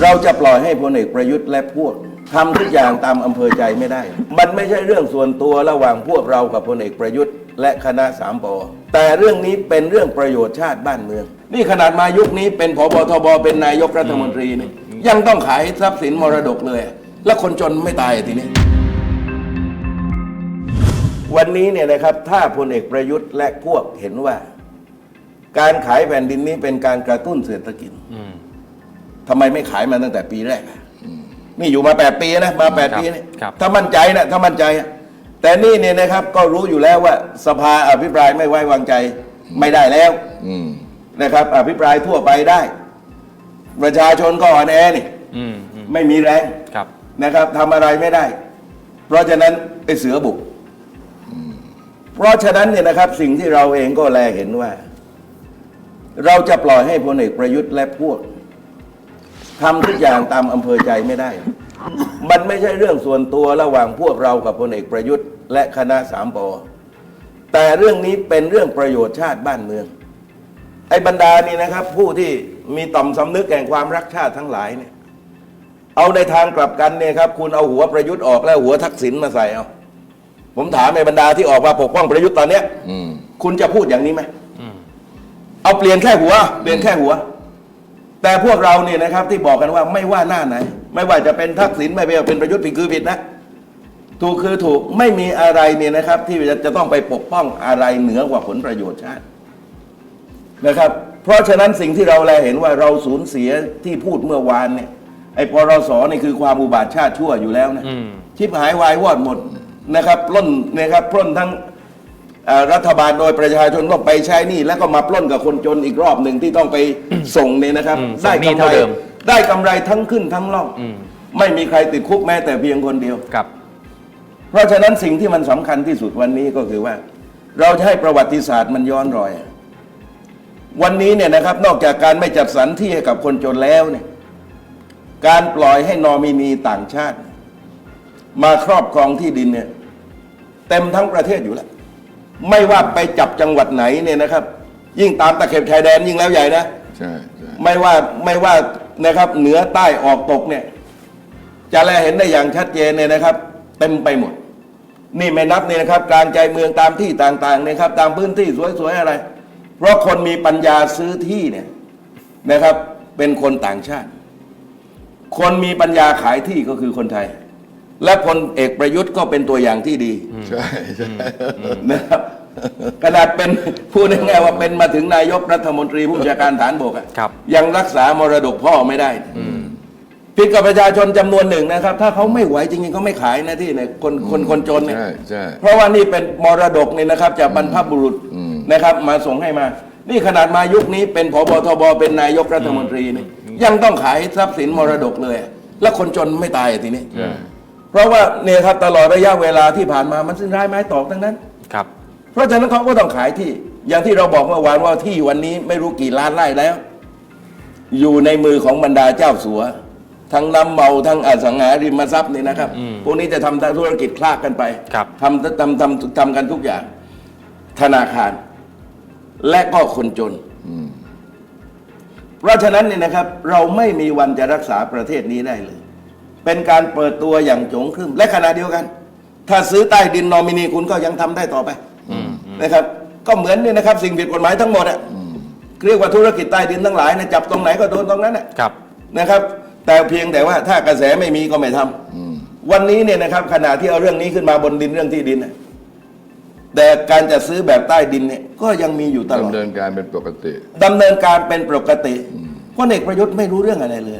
เราจะปล่อยให้พลเอกประยุทธ์และพวกทำทุกอย่างตามอำเภอใจไม่ได้ มันไม่ใช่เรื่องส่วนตัวระหว่างพวกเรากับพลเอกประยุทธ์ และคณะสามปอแต่เรื่องนี้เป็นเรื่องประโยชน์ชาติบ้านเมือง นี่ขนาดมายุคนี้เป็นผบทบเป็นนายกรัฐมนตรีนี่ยังต้องขายทรัพย์สินมรดกเลย แล้วคนจนไม่ตายทีนี้ วันนี้เนี่ยนะครับถ้าพลเอกประยุทธ์และพวกเห็นว่า การขายแผ่นดินนี้เป็นการกระตุ้นเศรษฐกิจ ทำไมไม่ขายมาตั้งแต่ปีแรกอะนี่อยู่มาแปดปีนะมาแปดครับปีเนี่ยครับ ถ้ามั่นใจนะถ้ามั่นใจอะแต่นี่เนี่ยนะครับก็รู้อยู่แล้วว่าสภาอภิปรายไม่ไว้วางใจไม่ได้แล้วอืมนะครับ อภิปรายทั่วไปได้ ประชาชนก็อ่อนแอนี่อืมอืมไม่มีแรง ครับ นะครับทำอะไรไม่ได้ เพราะฉะนั้นไอ้เสือบุก เพราะฉะนั้นเนี่ยนะครับ สิ่งที่เราเองก็แลเห็นว่า เราจะปล่อยให้พลเอกประยุทธ์และพวก ทำทุกอย่างตามอำเภอใจไม่ได้ มันไม่ใช่เรื่องส่วนตัวระหว่างพวกเรากับพลเอกประยุทธ์ และคณะสามปอแต่เรื่องนี้เป็นเรื่องประโยชน์ชาติบ้านเมือง ไอ้บรรดานี่นะครับ ผู้ที่มีต่อมสำนึกแห่งความรักชาติทั้งหลายเนี่ยเอาในทางกลับกันเนี่ยครับ คุณเอาหัวประยุทธ์ออกแล้วหัวทักษิณมาใส่เอาผมถามในบรรดาที่ออกมาปกป้องประยุทธ์ตอนเนี้ยอืมคุณจะพูดอย่างนี้ไหมอืมเอาเปลี่ยนแค่หัว เปลี่ยนแค่หัว แต่พวกเราเนี่ยนะครับที่บอกกันว่าไม่ว่าหน้าไหน ไม่ว่าจะเป็นทักษิณไม่ว่าเป็นประยุทธ์ผิดคือผิดนะถูกคือถูกไม่มีอะไรเนี่ยนะครับ ที่จะจะต้องไปปกป้องอะไรเหนือกว่าผลประโยชน์ชาตินะครับ เพราะฉะนั้นสิ่งที่เราแลเห็นว่าเราสูญเสียที่พูดเมื่อวานเนี่ยไอ้ปรสนี่คือความอุบาทชาติชั่วอยู่แล้วนะอืมชิบหายวายวอดหมดนะครับปล้นนะครับปล้นทั้งเอ่อ รัฐบาลโดยประชาชนต้องไปใช้หนี่แล้วก็มาปล้นกับคนจนอีกรอบหนึ่งที่ต้องไปส่งเนี่ยนะครับอืมได้ส่งหนี้กำไรเท่าเดิมได้กำไรทั้งขึ้นทั้งล่องอืมไม่มีใครติดคุกแม้แต่เพียงคนเดียวครับ เพราะฉะนั้นสิ่งที่มันสำคัญที่สุดวันนี้ก็คือว่า เราจะให้ประวัติศาสตร์มันย้อนรอย วันนี้เนี่ยนะครับ นอกจากการไม่จัดสรรที่ให้กับคนจนแล้วเนี่ย การปล่อยให้นอมินีต่างชาติ มาครอบครองที่ดินเนี่ย เต็มทั้งประเทศอยู่แล้ว ไม่ว่าไปจับจังหวัดไหนเนี่ยนะครับ ยิ่งตามตะเข็บชายแดนยิ่งแล้วใหญ่นะ ใช่ใช่ไม่ว่าไม่ว่านะครับเหนือใต้ออกตกเนี่ย จะแลเห็นได้อย่างชัดเจนเนี่ยนะครับ เต็มไปหมด นี่ไม่นับเนี่ยนะครับ กลางใจเมืองตามที่ต่างๆเนี่ยครับ ตามพื้นที่สวยๆอะไร เพราะคนมีปัญญาซื้อที่เนี่ยนะครับ เป็นคนต่างชาติ คนมีปัญญาขายที่ก็คือคนไทย และพลเอกประยุทธ์ก็เป็นตัวอย่างที่ดีใช่ใช่นะครับขนาดเป็นพูดง่ายๆว่าเป็นมาถึงนายกรัฐมนตรีผู้บัญชาการฐานบกอะครับ ยังรักษามรดกพ่อไม่ได้ผิดกับประชาชนจำนวนหนึ่งนะครับ ถ้าเขาไม่ไหวจริงๆเขาไม่ขายนะที่เนี่ยคนคนคนจนเนี่ย ใช่ใช่ เพราะว่านี่เป็นมรดกเนี่ยนะครับจากบรรพบุรุษอืม นะครับ มาส่งให้มา นี่ขนาดมายุคนี้เป็นผบทบเป็นนายกรัฐมนตรีเนี่ยยังต้องขายทรัพย์สินมรดกเลยแล้วคนจนไม่ตายอะทีนี้ ใช่ เพราะว่าเนี่ยครับตลอดระยะเวลาที่ผ่านมามันสิ้นร้ายไม้ตอกทั้งนั้น ครับ เพราะฉะนั้นเขาก็ต้องขายที่ อย่างที่เราบอกเมื่อวานว่าที่วันนี้ไม่รู้กี่ล้านไร่แล้ว อยู่ในมือของบรรดาเจ้าสัว ทั้งน้ำเมาทั้งอสังหาริมทรัพย์นี่นะครับอืมพวกนี้จะทำธุรกิจคลากกันไปครับ ทำทำทำทำกันทุกอย่าง ธนาคาร และก็คนจนอืมเพราะฉะนั้นเนี่ยนะครับ เราไม่มีวันจะรักษาประเทศนี้ได้เลย เป็นการเปิดตัวอย่างโจงครึ่มและขณะเดียวกัน ถ้าซื้อใต้ดินนอมินีคุณก็ยังทำได้ต่อไปนะครับก็เหมือนเนี่ยนะครับสิ่งผิดกฎหมายทั้งหมดอะเรียกว่าธุรกิจใต้ดินทั้งหลายนะจับตรงไหนก็โดนตรงนั้นอะครับนะครับ แต่เพียงแต่ว่าถ้ากระแสไม่มีก็ไม่ทำอืมวันนี้เนี่ยนะครับขณะที่เอาเรื่องนี้ขึ้นมาบนดินเรื่องที่ดินนะแต่การจะซื้อแบบใต้ดินเนี่ยก็ยังมีอยู่ตลอดดำเนินการเป็นปกติดำเนินการเป็นปกติพลเอกประยุทธ์ไม่รู้เรื่องอะไรเลย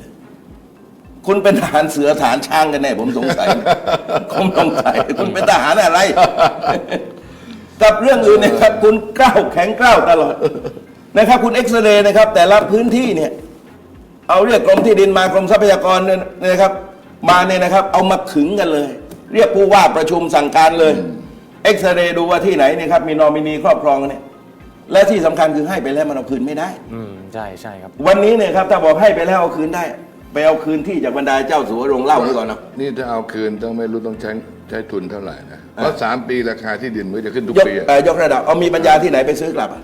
คุณเป็นทหารเสือทหารช้างกันแน่ผมสงสัยผมสงสัยคุณเป็นทหารอะไร กับเรื่องอื่นเนะครับ คุณกล้าวแข็งกล้าวตลอดนะครับ คุณเอ็กซเรย์นะครับ แต่ละพื้นที่เนี่ย เอาเรียกกรมที่ดินมากรมทรัพยากรเนี่ยนะครับ มาเนี่ยนะครับ เอามาขึงกันเลย เรียกผู้ว่าประชุมสั่งการเลยเอ็กซเรย์ดูว่าที่ไหนเนี่ยครับมีนอมินีครอบครองเนี่ยและที่สำคัญคือให้ไปแล้วมันเอาคืนไม่ได้ อืมใช่ใช่ครับ วันนี้เนี่ยครับถ้าบอกให้ไปแล้วเอาคืนได้ ไปเอาคืนที่จากบรรดาเจ้าสัวโรงเหล่านี่ก่อนเนาะนี่ถ้าเอาคืนต้องไม่รู้ต้องใช้ใช้ทุนเท่าไหร่นะ เพราะสามปีราคาที่ดินมันจะขึ้นทุกยกปีอะ เอ่อยกระดับเอามีปัญญาที่ไหนไปซื้อกลับอะ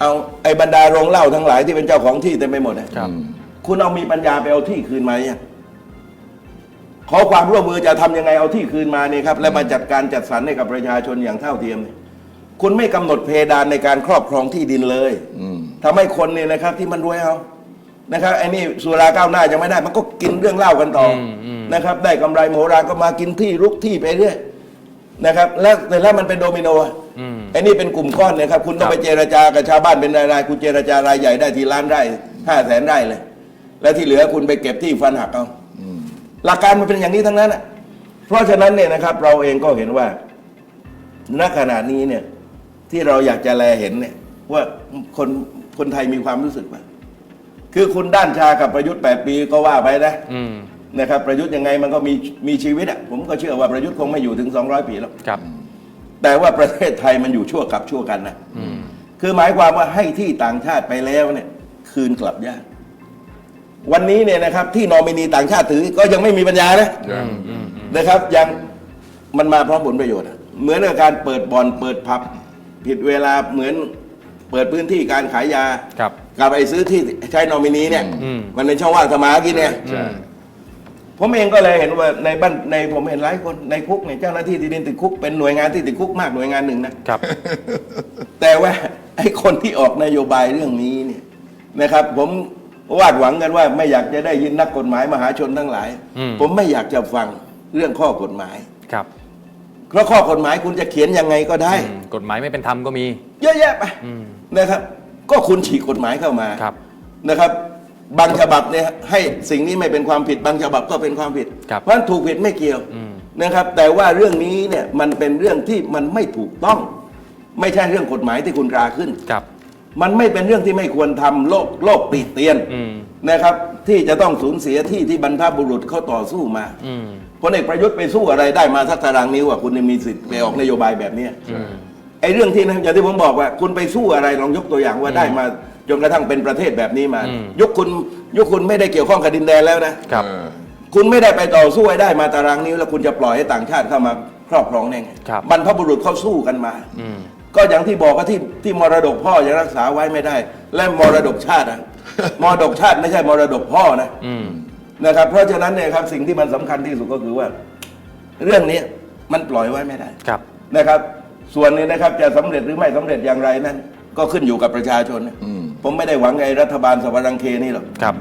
เอาไอ้บรรดาโรงเหล้าทั้งหลายที่เป็นเจ้าของที่เต็มไปหมดอะครับอืมคุณเอามีปัญญาไปเอาที่คืนมาเนี่ยงขอความร่วมมือจะทำยังไงเอาที่คืนมาเนี่ยครับ และมาจัดการจัดสรรให้กับประชาชนอย่างเท่าเทียมเนี่ยคุณไม่กำหนดเพดานในการครอบครองที่ดินเลยอืม ทำให้คนเนี่ยนะครับ ที่มันรวยเอา นะครับไอ้นี่สุราก้าวหน้ายังไม่ได้ มันก็กินเรื่องเล่ากันต่ออมอืมนะครับ ได้กำไรโมโหรานก็มากินที่รุกที่ไปเรื่อยนะครับ แล้วแต่แล้วมันเป็นโดมิโนอะอืมไอ้นี่เป็นกลุ่มก้อนเนี่ยครับ คุณต้องครับไปเจรจากับชาวบ้านเป็นรายๆคุณเจรจารายใหญ่ได้ทีล้านไร่ห้าแสนไร่เลย แล้วที่เหลือคุณไปเก็บที่ฟันหักเอาหลักการมันเป็นอย่างนี้ทั้งนั้นอะเพราะฉะนั้นเนี่ยนะครับ เราเองก็เห็นว่าณขณะนี้เนี่ย ที่เราอยากจะแลเห็นเนี่ย ว่าคนคนไทยมีความรู้สึกว่า คือคุณด้านชากับประยุทธ์แปดปีก็ว่าไปนะอืมนะครับประยุทธ์ยังไงมันก็มีมีชีวิตอะผมก็เชื่อว่าประยุทธ์คงไม่อยู่ถึง 200 ปีแล้วครับ แต่ว่าประเทศไทยมันอยู่ชั่วกับชั่วกันนะอืม คือหมายความว่าให้ที่ต่างชาติไปแล้วเนี่ย คืนกลับยากวันนี้เนี่ยนะครับที่นอมินีต่างชาติถือก็ยังไม่มีปัญญานะ ยังอืมอืมนะครับยังมันมาพร้อมผลประโยชน์อะเหมือนกับการเปิดบ่อนเปิดผับ ผิดเวลาเหมือน เปิดพื้นที่การขายยา ครับ กับไอ้ซื้อที่ใช้นอมินีเนี่ยอืม มันเป็นช่องว่างสมาหากินเนี่ย ใช่ ผมเองก็เลยเห็นว่าในบ้านในผมเห็นหลายคนในคุกเนี่ยเจ้าหน้าที่ที่ดินติดคุกเป็นหน่วยงานที่ติดคุกมากหน่วยงานหนึ่งนะครับ แต่ว่าไอ้คนที่ออกนโยบายเรื่องนี้เนี่ยนะครับ ผมวาดหวังกันว่าไม่อยากจะได้ยินนักกฎหมายมหาชนทั้งหลาย อืม ผมไม่อยากจะฟังเรื่องข้อกฎหมาย ครับเพราะข้อกฎหมายคุณจะเขียนยังไงก็ได้ อืมกฎหมายไม่เป็นธรรมก็มี เยอะแยะไปอืมนะครับ ก็คุณฉีกกฎหมายเข้ามาครับนะครับ บางฉบับเนี่ยให้สิ่งนี้ไม่เป็นความผิดบางฉบับก็เป็นความผิด ครับเพราะฉะนั้นถูกผิดไม่เกี่ยวอืม นะครับ แต่ว่าเรื่องนี้เนี่ยมันเป็นเรื่องที่มันไม่ถูกต้อง ไม่ใช่เรื่องกฎหมายที่คุณตราขึ้น ครับ มันไม่เป็นเรื่องที่ไม่ควรทำโลกโลกติเตียนอืม นะครับ ที่จะต้องสูญเสียที่ที่บรรพบุรุษเขาต่อสู้มา อืม พลเอกประยุทธ์ไปสู้อะไรได้มาสักตารางนิ้วอะคุณยังมีสิทธิ์ไปออกนโยบายแบบเนี้ยอืม ไอ้เรื่องที่นะอย่างที่ผมบอกว่า คุณไปสู้อะไรลองยกตัวอย่างว่าได้มาจนกระทั่งเป็นประเทศแบบนี้มาอืมยุคคุณยุคคุณไม่ได้เกี่ยวข้องกับดินแดนแล้วนะ ครับเออคุณไม่ได้ไปต่อสู้ให้ได้มาตารางนิ้วแล้วคุณจะปล่อยให้ต่างชาติเข้ามาครอบครองได้ไงครับ บรรพบุรุษเขาสู้กันมา อืม ก็อย่างที่บอกว่าที่ที่มรดกพ่อยังรักษาไว้ไม่ได้ และมรดกชาติอะมรดกชาติไม่ใช่มรดกพ่อนะ อืม นะครับเพราะฉะนั้นเนี่ยครับสิ่งที่มันสำคัญที่สุดก็คือว่า เรื่องนี้มันปล่อยไว้ไม่ได้ครับ นะครับ ส่วนนี้นะครับจะสำเร็จหรือไม่สำเร็จอย่างไรนั้น ก็ขึ้นอยู่กับประชาชนนะอืมผมไม่ได้หวังไอ้รัฐบาลสวรังเคนี่หรอกครับ